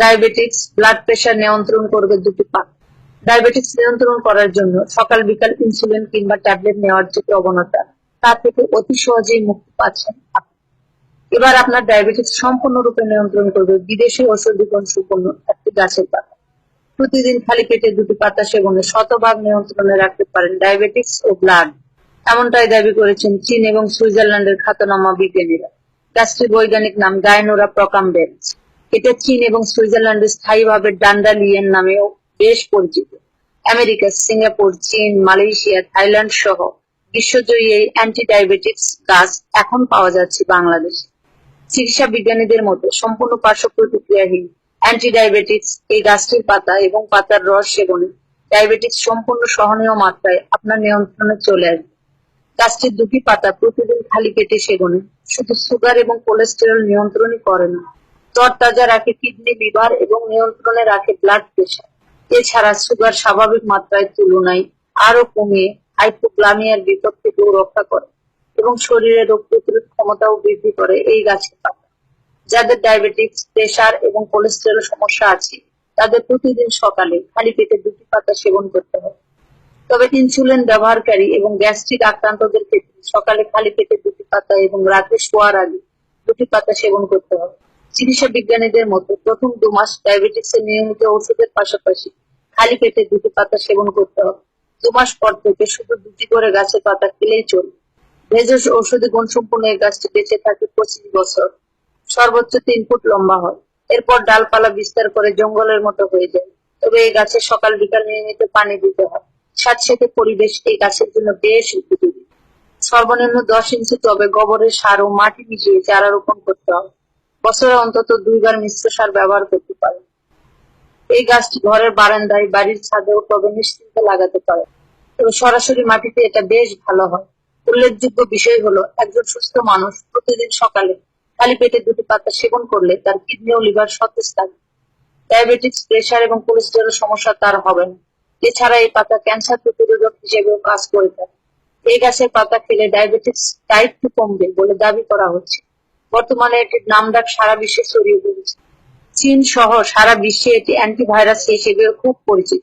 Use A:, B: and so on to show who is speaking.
A: Diabetics blood pressure নিয়ন্ত্রণ করবে দুটি পাতা ডায়াবেটিক্স নিয়ন্ত্রণ করার জন্য সকাল, বিকাল ইনসুলিন কিংবা ট্যাবলেট নেওয়ার যে প্রবণতা, তা থেকে অতি সহজেই মুক্তি পাচ্ছেন। এবার আপনার ডায়াবেটিক্স সম্পূর্ণরূপে নিয়ন্ত্রণ করবে বিদেশি ঔষধি গুণ সম্পন্ন একটি গাছের পাতা। প্রতিদিন খালি পেটে দুটি পাতা সেবনে শতভাগ নিয়ন্ত্রণে রাখতে পারেন ডায়াবেটিক্স ও ব্লাড এমনটাই দাবি করেছেন চীন এবং সুইজারল্যান্ডের খ্যাতনামা বিজ্ঞানীরা। গাছটির বৈজ্ঞানিক নাম গায়নোরা প্রকামবেন্স এটা চীন এবং সুইজারল্যান্ডে স্থায়ীভাবে ডান্ডালিয়েন নামেও বেশ পরিচিত। America, Singapore, Chin, Malaysia, Thailand সহ বিশ্বজয়ী এই অ্যান্টি ডায়াবেটিক্স গাছ এখন পাওয়া যাচ্ছে বাংলাদেশে। চিকিৎসা বিজ্ঞানীদের মতে সম্পূর্ণ পার্শ্ব প্রতিক্রিয়াহীন অ্যান্টি ডায়াবেটিক্স এই গাছটির পাতা এবং পাতার রস সেবনে ডায়াবেটিক্স সম্পূর্ণ সহনীয় মাত্রায় আপনার নিয়ন্ত্রণে চলে আসবে। গাছটির দুটি পাতা প্রতিদিন খালি পেটে সেবনে, শুধু সুগার এবং কোলেস্টেরল নিয়ন্ত্রণই করে না তরতাজা রাখে, কিডনি, লিভার এবং নিয়ন্ত্রণে রাখে ব্লাড প্রেশার এছাড়া সুগার স্বাভাবিক মাত্রায় তুলনায় আরও কমিয়ে হাইপোগ্লামিয়ার বিপদ থেকেও রক্ষা করে এবং শরীরে রোগ প্রতিরোধ ক্ষমতাও বৃদ্ধি করে এই গাছের পাতা। যাদের ডায়াবেটিক্স প্রেশার এবং কোলেস্টেরল সমস্যা আছে, তাদের প্রতিদিন সকালে খালি পেটে দুটি পাতা সেবন করতে হবে তবে ইনসুলিন ব্যবহারকারী এবং গ্যাস্ট্রিক আক্রান্তদের ক্ষেত্রে সকালে খালি পেটে দুটি পাতা এবং রাতে শোয়ার আগে দুটি পাতা সেবন করতে হবে চিকিৎসা বিজ্ঞানীদের মতে প্রথম দু মাস ডায়াবেটিক্স এর নিয়মিত ওষুধের পাশাপাশি খালি পেটে দুটি পাতা সেবন করতে হবে। দু মাস পর থেকে শুধু দুটি করে গাছের পাতা খেলেই চলবে। ভেষজ ঔষধি গুণসম্পন্ন এই গাছটি বেঁচে থাকে পঁচিশ বছর। সর্বোচ্চ তিন ফুট লম্বা হয়। এরপর ডালপালা বিস্তার করে জঙ্গলের মতো হয়ে যায়। তবে এই গাছে সকাল বিকাল নিয়মিত পানি দিতে হয়। স্যাঁতসেঁতে পরিবেশ এই গাছের জন্য বেশ উপযোগী। সর্বনিম্ন দশ ইঞ্চি টবে গোবরের সার ও মাটি মিশিয়ে চারা রোপণ করতে হবে। বছরে অন্তত দুইবার মিশ্র সার ব্যবহার করতে পারে। এই গাছটি ঘরের বারান্দায়, বাড়ির ছাদে ও টবে নিশ্চিন্তে লাগাতে পারে। তবে সরাসরি মাটিতে এটা বেশ ভালো হয়। উল্লেখযোগ্য বিষয় হলো, একজন সুস্থ মানুষ প্রতিদিন সকালে খালি পেটে দুটি পাতা সেবন করলে তার কিডনি ও লিভার সতেজ থাকে। ডায়াবেটিস, প্রেশার এবং কোলেস্টেরল সমস্যা তার হবে না। এছাড়া এই পাতা ক্যান্সার প্রতিরোধক হিসেবেও কাজ করে থাকে। এই গাছের পাতা খেলে ডায়াবেটিস টাইপ টু কমবে বলে দাবি করা হচ্ছে। বর্তমানে এটির নামডাক সারা বিশ্বে ছড়িয়ে পড়েছে। চীন সহ সারা বিশ্বে এটি অ্যান্টিভাইরাস হিসেবে খুব পরিচিত।